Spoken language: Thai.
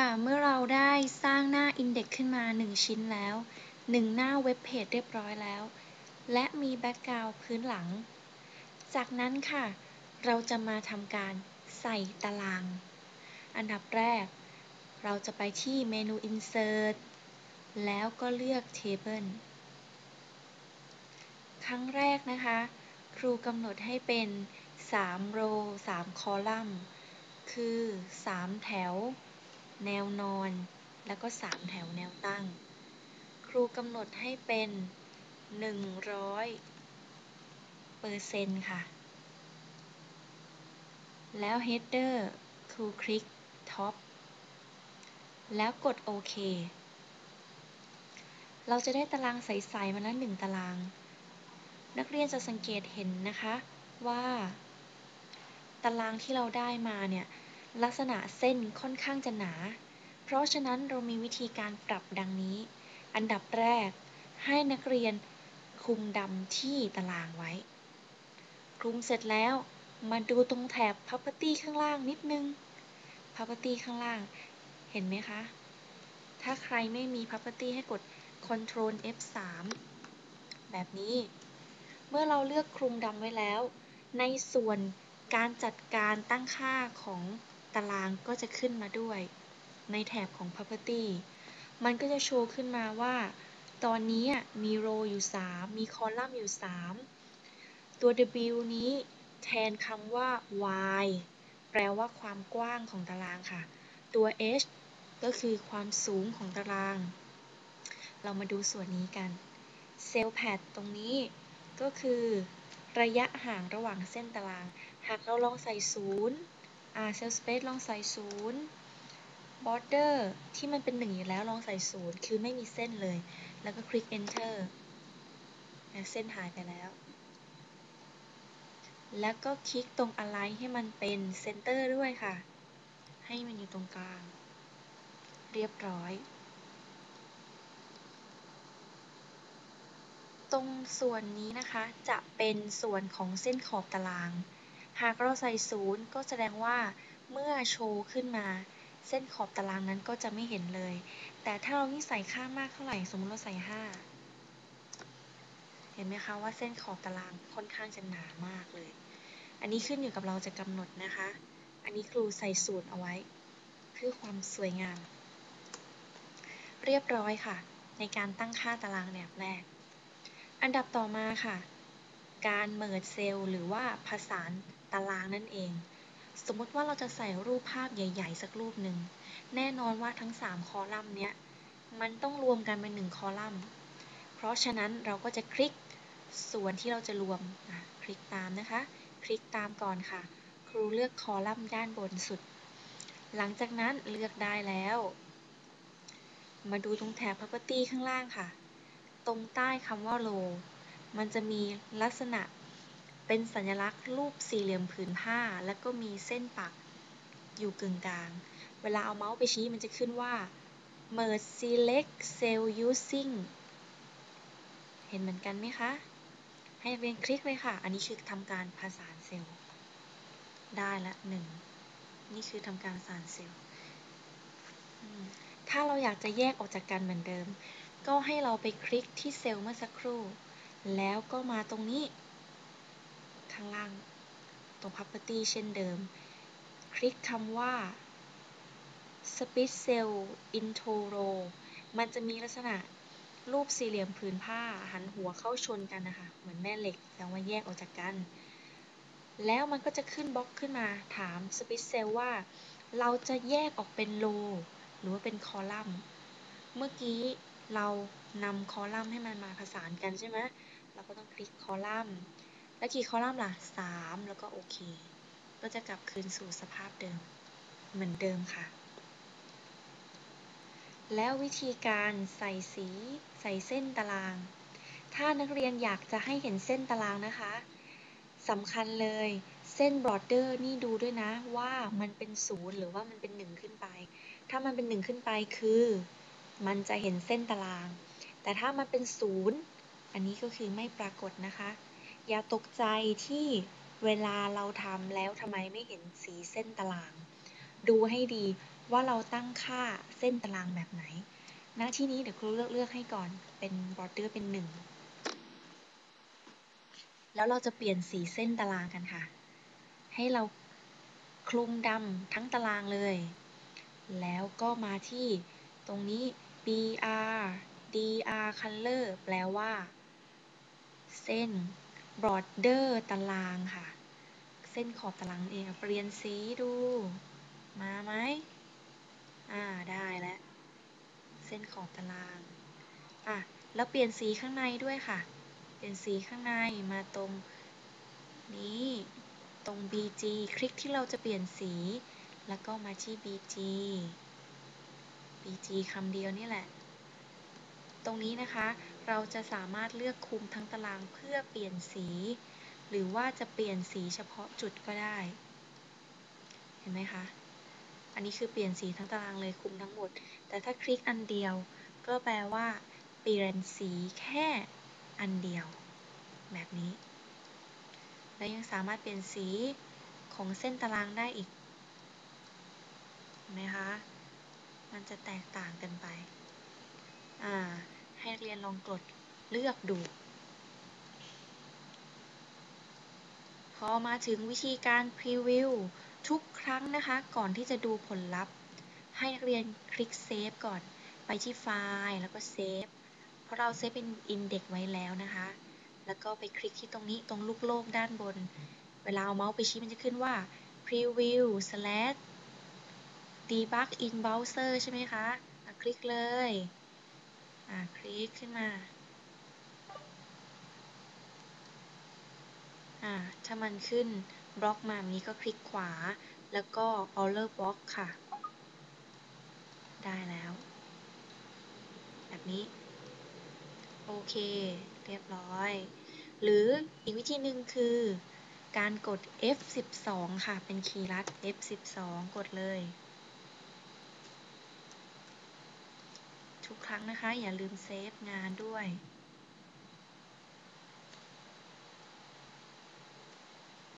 ค่ะ เมื่อเราได้สร้างหน้า Index ขึ้นมา 1 ชิ้นแล้ว 1 หน้าเว็บเพจเรียบร้อยแล้ว และมีแบ็กกราวด์พื้นหลัง จากนั้นค่ะ เราจะมาทำการใส่ตาราง อันดับแรก เราจะไปที่เมนู Insert แล้วก็เลือก Table ครั้งแรกนะคะ ครูกำหนดให้เป็น3 row 3 column คือ 3 แถว แนวนอน แล้วก็3แถวแนวตั้ง ครูกำหนดให้เป็น100เปอร์เซ็นต์ค่ะ แล้ว header ครูคลิก top แล้วกดโอเคเราจะได้ตารางใสๆมาแล้วหนึ่งตาราง นักเรียนจะสังเกตเห็นนะคะว่า ตารางที่เราได้มาเนี่ย ลักษณะเส้นค่อนข้างจะหนา เพราะฉะนั้นเรามีวิธีการปรับดังนี้ อันดับแรก ให้นักเรียนคลุมดำที่ตารางไว้ คลุมเสร็จแล้ว มาดูตรงแถบ property ข้างล่างนิดนึง property ข้างล่าง เห็นไหมคะ ถ้าใครไม่มี property ให้กด Ctrl F3 แบบนี้ เมื่อเราเลือกคลุมดำไว้แล้ว ในส่วนการจัดการตั้งค่าของ ตารางก็จะขึ้นมาด้วย ในแถบของ property มันก็จะโชว์ขึ้นมาว่า ตอนนี้มี row อยู่ 3 มี column อยู่ 3 ตัว W นี้แทนคำว่า y แปลว่าความกว้างของตารางค่ะ ตัว h ก็คือความสูงของตาราง เรามาดูส่วนนี้กัน เซลล์แพดตรงนี้ก็คือ ระยะห่างระหว่างเส้นตาราง หากเราลองใส่ศูนย์ อ่าเซลล์สเปซลองใส่ศูนย์บอร์เดอร์ที่มันเป็นหนึ่งอยู่แล้วลองใส่ศูนย์คือไม่มีเส้นเลย แล้วก็คลิก enter เส้นหายไปแล้ว แล้วก็คลิกตรง align ให้มันเป็น center ด้วยค่ะ ให้มันอยู่ตรงกลาง เรียบร้อย ตรงส่วนนี้นะคะจะเป็นส่วนของเส้นขอบตาราง หากเราใส่ศูนย์ก็แสดงว่าเมื่อโชว์ขึ้นมา เส้นขอบตารางนั้นก็จะไม่เห็นเลย แต่ถ้าเรายิ่งใส่ค่ามากเท่าไหร่ สมมติเราใส่ 5 เห็นไหมคะว่าเส้นขอบตารางค่อนข้างจะหนามากเลย อันนี้ขึ้นอยู่กับเราจะกำหนดนะคะ อันนี้ครูใส่สูตรเอาไว้ เพื่อความสวยงาม เรียบร้อยค่ะ ในการตั้งค่าตารางแบบแรก อันดับต่อมาค่ะ การเมิร์ดเซลล์หรือว่าผสาน ตารางนั่นเอง สมมติว่าเราจะใส่รูปภาพใหญ่ ๆ สักรูปหนึ่ง แน่นอนว่าทั้ง 3 คอลัมน์เนี้ย มันต้องรวมกันเป็น1คอลัมน์ เพราะฉะนั้นเราก็จะคลิกส่วนที่เราจะรวม คลิกตามนะคะ คลิกตามก่อนค่ะ ครูเลือกคอลัมน์ด้านบนสุด หลังจากนั้นเลือกได้แล้ว มาดูตรงแถบ property ข้างล่างค่ะ ตรงใต้คำว่า row มันจะมีลักษณะ เป็นสัญลักษณ์รูปสี่เหลี่ยมผืนผ้า แล้วก็มีเส้นปักอยู่กึ่งกลาง เวลาเอาเมาส์ไปชี้มันจะขึ้นว่า merge select cell using เห็นเหมือนกันไหมคะ ให้เรียนคลิกเลยค่ะ อันนี้คือทำการผสานเซลล์ ได้ละหนึ่ง นี่คือทำการผสานเซลล์ ถ้าเราอยากจะแยกออกจากกันเหมือนเดิม ก็ให้เราไปคลิกที่เซลล์เมื่อสักครู่ แล้วก็มาตรงนี้ ข้างล่างตรง property เช่นเดิม คลิกคำว่า split cell into row มันจะมีลักษณะรูปสี่เหลี่ยมผืนผ้าหันหัวเข้าชนกันนะคะ เหมือนแม่เหล็กแต่ว่าแยกออกจากกัน แล้วมันก็จะขึ้นบล็อกขึ้นมาถาม split cell ว่า เราจะแยกออกเป็นโลหรือว่าเป็นคอลัมน์ เมื่อกี้เรานำคอลัมน์ให้มันมาผสานกันใช่ไหมเราก็ต้องคลิกคอลัมน์ แล้วกี่คอลัมน์ล่ะ3แล้วก็โอเค ก็จะกลับคืนสู่สภาพเดิม เหมือนเดิมค่ะ แล้ววิธีการใส่สีใส่เส้นตาราง ถ้านักเรียนอยากจะให้เห็นเส้นตารางนะคะสำคัญเลยเส้นบอร์เดอร์นี่ดูด้วยนะว่ามันเป็นศูนย์หรือว่ามันเป็นหนึ่งขึ้นไป ถ้ามันเป็นหนึ่งขึ้นไปคือ มันจะเห็นเส้นตาราง แต่ถ้ามันเป็นศูนย์อันนี้ก็คือไม่ปรากฏนะคะ อย่าตกใจที่เวลาเราทำแล้วทำไมไม่เห็นสีเส้นตาราง ดูให้ดีว่าเราตั้งค่าเส้นตารางแบบไหนณที่นี้เดี๋ยวครูเลือกเลือกให้ก่อนเป็น border เป็นหนึ่งแล้วเราจะเปลี่ยนสีเส้นตารางกันค่ะ ให้เราคลุมดำทั้งตารางเลย แล้วก็มาที่ตรงนี้ br dr color แปลว่า เส้น border ตารางค่ะ เส้นขอบตารางเองเปลี่ยนสีดู มาไหมอ่าได้แล้ว เส้นขอบตารางอะแล้วเปลี่ยนสีข้างในด้วยค่ะ เปลี่ยนสีข้างในมาตรงนี้ตรง bg คลิกที่เราจะเปลี่ยนสี แล้วก็มาที่ bg bg คำเดียวนี่แหละ ตรงนี้นะคะ เราจะสามารถเลือกคุมทั้งตารางเพื่อเปลี่ยนสี หรือว่าจะเปลี่ยนสีเฉพาะจุดก็ได้ เห็นไหมคะ อันนี้คือเปลี่ยนสีทั้งตารางเลยคุมทั้งหมด แต่ถ้าคลิกอันเดียว ก็แปลว่าเปลี่ยนสีแค่อันเดียว แบบนี้ และยังสามารถเปลี่ยนสีของเส้นตารางได้อีกเห็นไหมคะ มันจะแตกต่างกันไป อ่า ให้เรียนลองกดเลือกดู พอมาถึงวิธีการพรีวิวทุกครั้งนะคะ ก่อนที่จะดูผลลัพธ์ ให้นักเรียนคลิกเซฟก่อน ไปที่ไฟล์แล้วก็เซฟ เพราะเราเซฟเป็นอินเด็กไว้แล้วนะคะ แล้วก็ไปคลิกที่ตรงนี้ตรงลูกโลกด้านบน เวลาเอาเมาส์ไปชี้มันจะขึ้นว่า preview slash debug in browser ใช่ไหมคะะคลิกเลย อ่าคลิกขึ้นมาอ่าถ้ามันขึ้นบล็อกมาแบบนี้ก็คลิกขวา แล้วก็ Order Block ค่ะ ได้แล้ว แบบนี้ โอเค เรียบร้อย หรืออีกวิธีหนึ่งคือการกด F12 ค่ะ เป็นคีย์ลัด F12 กดเลย ทุกครั้งนะคะ อย่าลืมเซฟงานด้วย